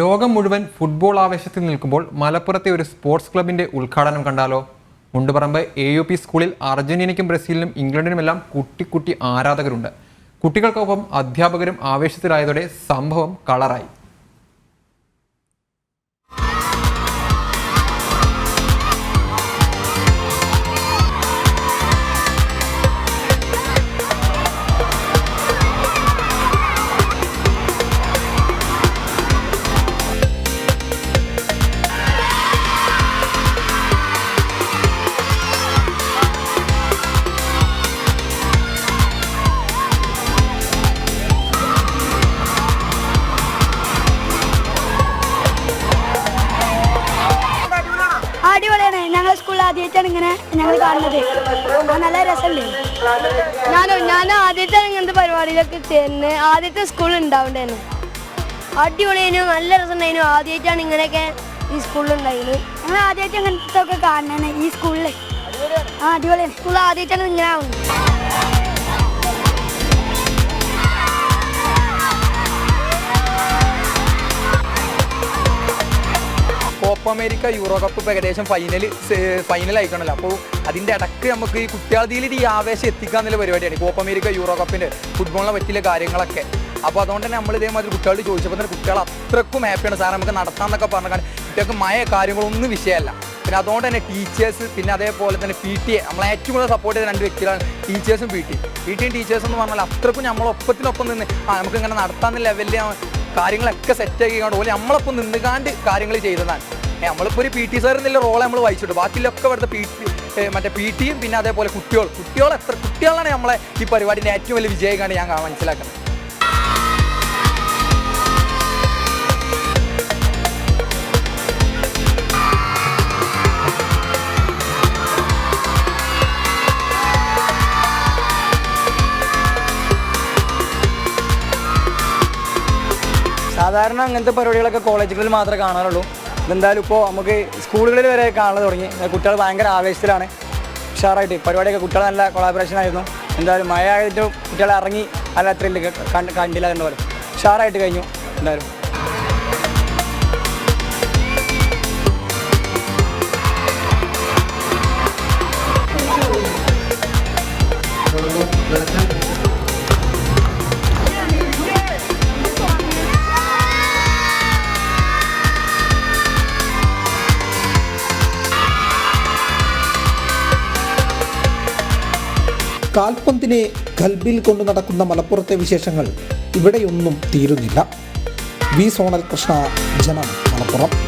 ലോകം മുഴുവൻ ഫുട്ബോൾ ആവേശത്തിൽ നിൽക്കുമ്പോൾ മലപ്പുറത്തെ ഒരു സ്പോർട്സ് ക്ലബിന്റെ ഉദ്ഘാടനം കണ്ടാലോ? മുണ്ടുപറമ്പ് എ യു പി സ്കൂളിൽ അർജന്റീനയ്ക്കും ബ്രസീലിനും ഇംഗ്ലണ്ടിനുമെല്ലാം കുട്ടി കുട്ടി ആരാധകരുണ്ട്. കുട്ടികൾക്കൊപ്പം അധ്യാപകരും ആവേശത്തിലായതോടെ സംഭവം കളറായി. ഞങ്ങളെ സ്കൂളിൽ ആദ്യമായിട്ടാണ് ഇങ്ങനെ ഞങ്ങൾ കാണുന്നത്. നല്ല രസമുണ്ട്. ഞാനോ ഞാൻ ആദ്യത്തെ ഇങ്ങനത്തെ പരിപാടിയിലൊക്കെ ചെന്ന് ആദ്യത്തെ സ്കൂൾ ഉണ്ടാവണ്ടേനു അടിപൊളിയനും നല്ല രസമുണ്ടായിരുന്നു ആദ്യമായിട്ടാണ് ഇങ്ങനെയൊക്കെ ഈ സ്കൂളിൽ ഉണ്ടായിരുന്നു ഞങ്ങൾ ആദ്യമായിട്ട് ഇങ്ങനത്തെ ഒക്കെ കാണാനാണ് ഈ സ്കൂളിൽ ആ അടിപൊളിയാണ്. സ്കൂൾ ആദ്യമായിട്ടാണ് ഇങ്ങനെ ആവുന്നത്. അമേരിക്ക യൂറോ കപ്പ് ഇപ്പോൾ ഏകദേശം ഫൈനൽ ഫൈനൽ ആയിക്കണല്ലോ. അപ്പോൾ അതിന്റെ ഇടയ്ക്ക് നമുക്ക് ഈ കുട്ടികളതിൽ ഈ ആവേശം എത്തിക്കുക എന്നുള്ള പരിപാടിയാണ്. കോപ്പ അമേരിക്ക യൂറോ കപ്പിന്റെ ഫുട്ബോളിനെ പറ്റിയ കാര്യങ്ങളൊക്കെ. അപ്പോൾ അതുകൊണ്ട് തന്നെ നമ്മൾ ഇതേമാതിരി കുട്ടികളോട് ചോദിച്ചപ്പോൾ തന്നെ കുട്ടികൾ അത്രക്കും ഹാപ്പിയാണ് സാർ നമുക്ക് നടത്താമെന്നൊക്കെ കാരണം കുട്ടികൾക്ക് മയ കാര്യങ്ങളൊന്നും വിഷയമല്ല. പിന്നെ അതുകൊണ്ട് തന്നെ ടീച്ചേഴ്സ് പിന്നെ അതേപോലെ തന്നെ പി ടി എ നമ്മളെ ഏറ്റവും കൂടുതൽ സപ്പോർട്ട് ചെയ്ത രണ്ട് വ്യക്തികളാണ് ടീച്ചേഴ്സും പി ടി പി ടിയും ടീച്ചേഴ്സും എന്ന് പറഞ്ഞാൽ അത്രക്കും നമ്മളൊപ്പത്തിനൊപ്പം നിന്ന് ആ നമുക്ക് ഇങ്ങനെ നടത്താവുന്ന ലെവലിൽ കാര്യങ്ങളൊക്കെ സെറ്റ് ആക്കിക്കൊണ്ട് പോലെ നമ്മളൊപ്പം നിന്നുകാണ്ട് കാര്യങ്ങൾ ചെയ്തതാണ്. നമ്മളിപ്പോൾ ഒരു പി ടി സാർ എന്നുള്ള റോളെ നമ്മൾ വഹിച്ചിട്ടു ബാക്കിയിലൊക്കെ ഇവിടുത്തെ പി മറ്റേ പി ടിയും പിന്നെ അതേപോലെ കുട്ടികൾ. കുട്ടികൾ എത്ര കുട്ടികളാണ് നമ്മളെ ഈ പരിപാടിന്റെ ഏറ്റവും വലിയ വിജയമാണ് ഞാൻ മനസ്സിലാക്കുന്നത്. സാധാരണ അങ്ങനത്തെ പരിപാടികളൊക്കെ കോളേജുകളിൽ മാത്രമേ കാണാറുള്ളൂ. എന്തായാലും ഇപ്പോൾ നമുക്ക് സ്കൂളുകളിൽ വരെ കാണാൻ തുടങ്ങി. കുട്ടികൾ ഭയങ്കര ആവേശത്തിലാണ്. ഉഷാറായിട്ട് പരിപാടിയൊക്കെ കുട്ടികൾ നല്ല കൊളാബറേഷൻ ആയിരുന്നു. എന്തായാലും മഴ ആയിട്ട് കുട്ടികൾ ഇറങ്ങി. നല്ല അത്രയും കണ്ടില്ല കണ്ടുപോലെ ഉഷാറായിട്ട് കഴിഞ്ഞു. എന്തായാലും. കാൽപന്തിനെ കൽബിൽ കൊണ്ടു നടക്കുന്ന മലപ്പുറത്തെ വിശേഷങ്ങൾ ഇവിടെയൊന്നും തീരുന്നില്ല. വി. സോണൽ കൃഷ്ണ ജനം മലപ്പുറം.